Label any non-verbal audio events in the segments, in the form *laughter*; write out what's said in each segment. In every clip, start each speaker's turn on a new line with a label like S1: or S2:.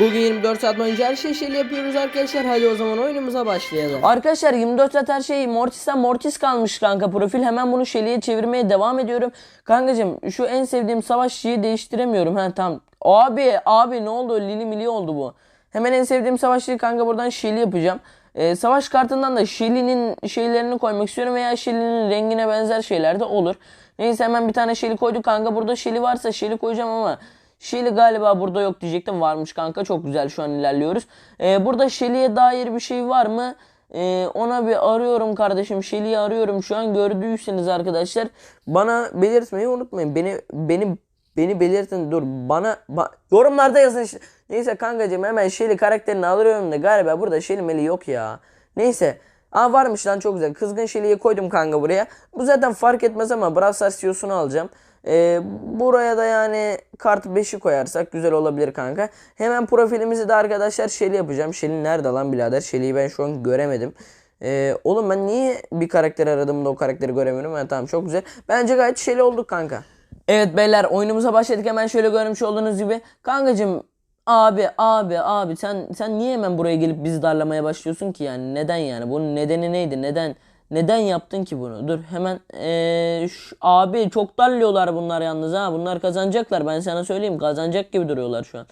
S1: Bugün 24 saat boyunca her şeyi şeyle yapıyoruz arkadaşlar. Hadi o zaman oyunumuza başlayalım.
S2: Arkadaşlar 24 saat her şey Mortis'ten Mortis kalmış kanka profil. Hemen bunu Shelly'e çevirmeye devam ediyorum. Kankacım şu en sevdiğim savaşçıyı değiştiremiyorum. Ha tamam. Abi abi ne oldu? Lili mili oldu bu. Hemen en sevdiğim savaşçıyı kanka buradan Shelly yapacağım. Ee, savaş kartından da Shelly'nin şeylerini koymak istiyorum veya Shelly'nin rengine benzer şeyler de olur. Neyse hemen bir tane Shelly koyduk kanka. Burada Shelly varsa Shelly koyacağım ama Shelly galiba burada yok diyecektim. Varmış kanka. Çok güzel şu an ilerliyoruz. Ee, burada Shelly'e dair bir şey var mı? Ee, ona bir arıyorum kardeşim. Shelly'yi arıyorum. Şu an gördüyseniz arkadaşlar bana belirtmeyi unutmayın. Beni beni beni belirtin. Dur bana ba- yorumlarda yazın. işte. Neyse kankacığım hemen Shelly karakterini alıyorum da galiba burada Shelly meli yok ya. Neyse. Aa varmış lan çok güzel. Kızgın Shelly'yi koydum kanka buraya. Bu zaten fark etmez ama Brawl Stars CEO'sunu alacağım. Ee, buraya da yani kart 5'i koyarsak güzel olabilir kanka. Hemen profilimizi de arkadaşlar Shelly yapacağım. Shelly nerede lan birader? Shelly'yi ben şu an göremedim. Ee, oğlum ben niye bir karakter aradım da o karakteri göremiyorum? Ha, tamam çok güzel. Bence gayet Shelly olduk kanka. Evet beyler oyunumuza başladık hemen şöyle görmüş olduğunuz gibi. Kankacım abi abi abi sen sen niye hemen buraya gelip bizi darlamaya başlıyorsun ki yani neden yani bunun nedeni neydi neden neden yaptın ki bunu dur hemen eee, şu- abi çok darlıyorlar bunlar yalnız ha bunlar kazanacaklar ben sana söyleyeyim kazanacak gibi duruyorlar şu an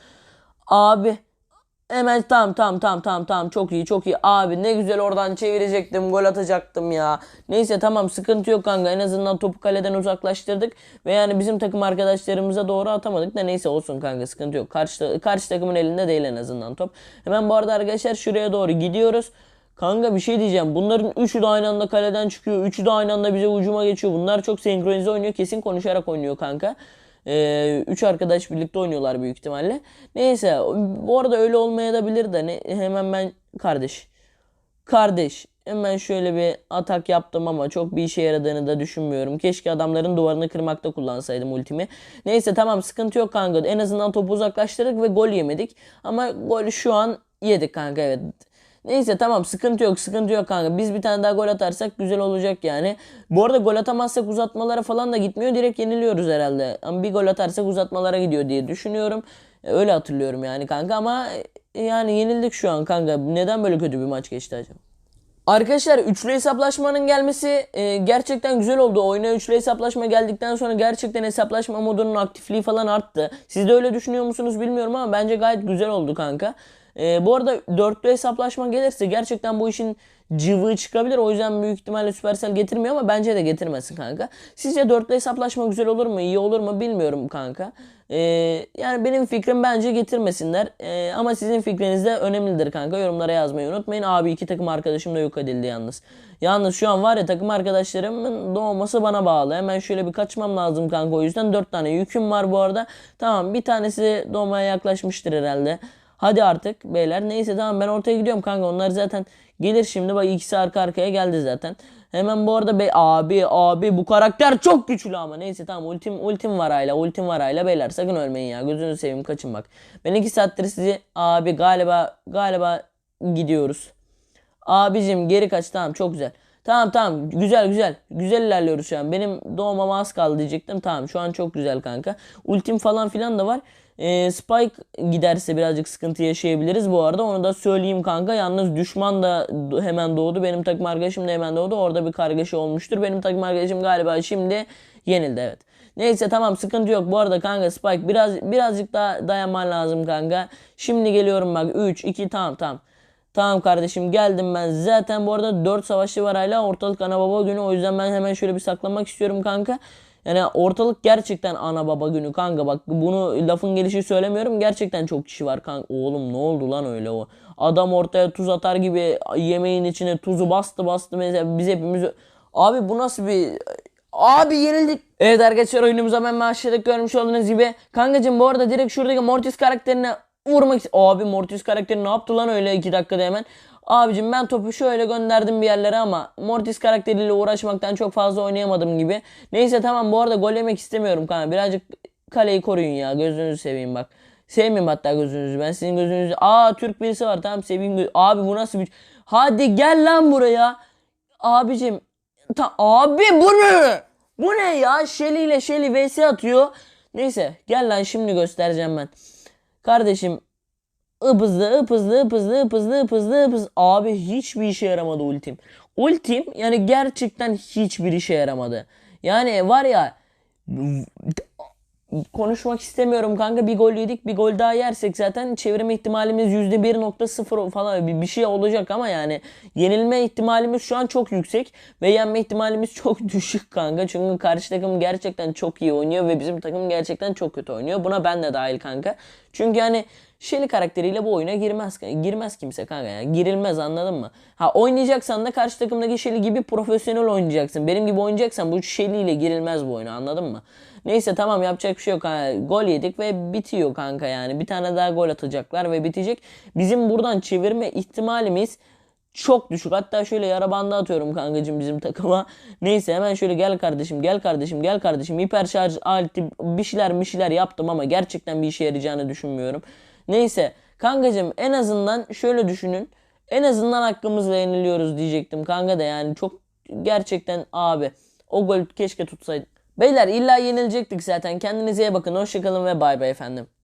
S2: abi Hemen tamam tamam tamam tamam tamam çok iyi çok iyi abi ne güzel oradan çevirecektim gol atacaktım ya. Neyse tamam sıkıntı yok kanka en azından topu kaleden uzaklaştırdık ve yani bizim takım arkadaşlarımıza doğru atamadık da neyse olsun kanka sıkıntı yok. Karşı, karşı takımın elinde değil en azından top. Hemen bu arada arkadaşlar şuraya doğru gidiyoruz. Kanka bir şey diyeceğim. Bunların üçü de aynı anda kaleden çıkıyor. Üçü de aynı anda bize hücuma geçiyor. Bunlar çok senkronize oynuyor. Kesin konuşarak oynuyor kanka. Ee, üç arkadaş birlikte oynuyorlar büyük ihtimalle. Neyse bu arada öyle olmayabilir de ne, hemen ben kardeş. Kardeş hemen şöyle bir atak yaptım ama çok bir işe yaradığını da düşünmüyorum. Keşke adamların duvarını kırmakta kullansaydım ultimi. Neyse tamam sıkıntı yok kanka. En azından topu uzaklaştırdık ve gol yemedik. Ama gol şu an yedik kanka evet. Neyse tamam sıkıntı yok sıkıntı yok kanka. Biz bir tane daha gol atarsak güzel olacak yani. Bu arada gol atamazsak uzatmalara falan da gitmiyor. Direkt yeniliyoruz herhalde. Ama bir gol atarsak uzatmalara gidiyor diye düşünüyorum. E, Öyle hatırlıyorum yani kanka ama e, yani yenildik şu an kanka. Neden böyle kötü bir maç geçti acaba? Arkadaşlar üçlü hesaplaşmanın gelmesi e, gerçekten güzel oldu. Oyuna üçlü hesaplaşma geldikten sonra gerçekten hesaplaşma modunun aktifliği falan arttı. Siz de öyle düşünüyor musunuz bilmiyorum ama bence gayet güzel oldu kanka. E, bu arada dörtlü hesaplaşma gelirse gerçekten bu işin cıvığı çıkabilir. O yüzden büyük ihtimalle Supercell getirmiyor ama bence de getirmesin kanka. Sizce dörtlü hesaplaşma güzel olur mu, iyi olur mu bilmiyorum kanka. E, yani benim fikrim bence getirmesinler. E, ama sizin fikriniz de önemlidir kanka. Yorumlara yazmayı unutmayın. Abi iki takım arkadaşım da yok edildi yalnız. Yalnız şu an var ya takım arkadaşlarımın doğması bana bağlı. Hemen şöyle bir kaçmam lazım kanka. O yüzden dört tane yüküm var bu arada. Tamam bir tanesi doğmaya yaklaşmıştır herhalde. Hadi artık beyler. Neyse tamam ben ortaya gidiyorum kanka. Onlar zaten gelir şimdi. Bak ikisi arka arkaya geldi zaten. Hemen bu arada be abi abi bu karakter çok güçlü ama neyse tamam ultim ultim var hala ultim var hala beyler sakın ölmeyin ya gözünü seveyim kaçın bak. Ben iki saattir sizi abi galiba galiba gidiyoruz. Abicim geri kaç tamam çok güzel. Tamam tamam güzel güzel. Güzel ilerliyoruz şu an. Benim doğmama az kaldı diyecektim. Tamam şu an çok güzel kanka. Ultim falan filan da var. Ee, Spike giderse birazcık sıkıntı yaşayabiliriz bu arada. Onu da söyleyeyim kanka. Yalnız düşman da hemen doğdu. Benim takım arkadaşım da hemen doğdu. Orada bir kargaşa olmuştur. Benim takım arkadaşım galiba şimdi yenildi evet. Neyse tamam sıkıntı yok. Bu arada kanka Spike biraz birazcık daha dayanman lazım kanka. Şimdi geliyorum bak 3 2 tamam tamam. Tamam kardeşim geldim ben. Zaten bu arada 4 savaşçı var hala. Ortalık ana baba günü. O yüzden ben hemen şöyle bir saklamak istiyorum kanka. Yani ortalık gerçekten ana baba günü kanka. Bak bunu lafın gelişi söylemiyorum. Gerçekten çok kişi var kanka. Oğlum ne oldu lan öyle o. Adam ortaya tuz atar gibi yemeğin içine tuzu bastı bastı. Mesela biz hepimiz... Abi bu nasıl bir... Abi yenildik. Evet arkadaşlar oyunumuza hemen başladık görmüş olduğunuz gibi. Kankacım bu arada direkt şuradaki Mortis karakterine vurmak Abi Mortis karakteri ne yaptı lan öyle 2 dakikada hemen. Abicim ben topu şöyle gönderdim bir yerlere ama Mortis karakteriyle uğraşmaktan çok fazla oynayamadım gibi. Neyse tamam bu arada gol yemek istemiyorum kanka. Birazcık kaleyi koruyun ya gözünüzü seveyim bak. Sevmeyeyim hatta gözünüzü. Ben sizin gözünüzü... Aa Türk birisi var tamam seveyim. Abi bu nasıl bir... Hadi gel lan buraya. Abicim. Ta abi bu ne? Bu ne ya? Shelly ile Shelly vs atıyor. Neyse gel lan şimdi göstereceğim ben. Kardeşim ıpızlı ıpızlı ıpızlı ıpızlı ıpızlı ıpız. Abi hiçbir işe yaramadı ultim. Ultim yani gerçekten hiçbir işe yaramadı. Yani var ya konuşmak istemiyorum kanka. Bir gol yedik bir gol daha yersek zaten çevirme ihtimalimiz %1.0 falan bir, bir şey olacak ama yani yenilme ihtimalimiz şu an çok yüksek ve yenme ihtimalimiz *laughs* çok düşük kanka. Çünkü karşı takım gerçekten çok iyi oynuyor ve bizim takım gerçekten çok kötü oynuyor. Buna ben de dahil kanka. Çünkü yani Shelly karakteriyle bu oyuna girmez. Girmez kimse kanka ya. Girilmez anladın mı? Ha oynayacaksan da karşı takımdaki Shelly gibi profesyonel oynayacaksın. Benim gibi oynayacaksan bu Shelly ile girilmez bu oyuna anladın mı? Neyse tamam yapacak bir şey yok. Gol yedik ve bitiyor kanka yani. Bir tane daha gol atacaklar ve bitecek. Bizim buradan çevirme ihtimalimiz çok düşük. Hatta şöyle yara bandı atıyorum kankacım bizim takıma. Neyse hemen şöyle gel kardeşim gel kardeşim gel kardeşim. Hiper şarj alti bir şeyler bir şeyler yaptım ama gerçekten bir işe yarayacağını düşünmüyorum. Neyse kankacım en azından şöyle düşünün. En azından hakkımızla yeniliyoruz diyecektim kanka da yani çok gerçekten abi o gol keşke tutsaydı. Beyler illa yenilecektik zaten. Kendinize iyi bakın. Hoşçakalın ve bay bay efendim.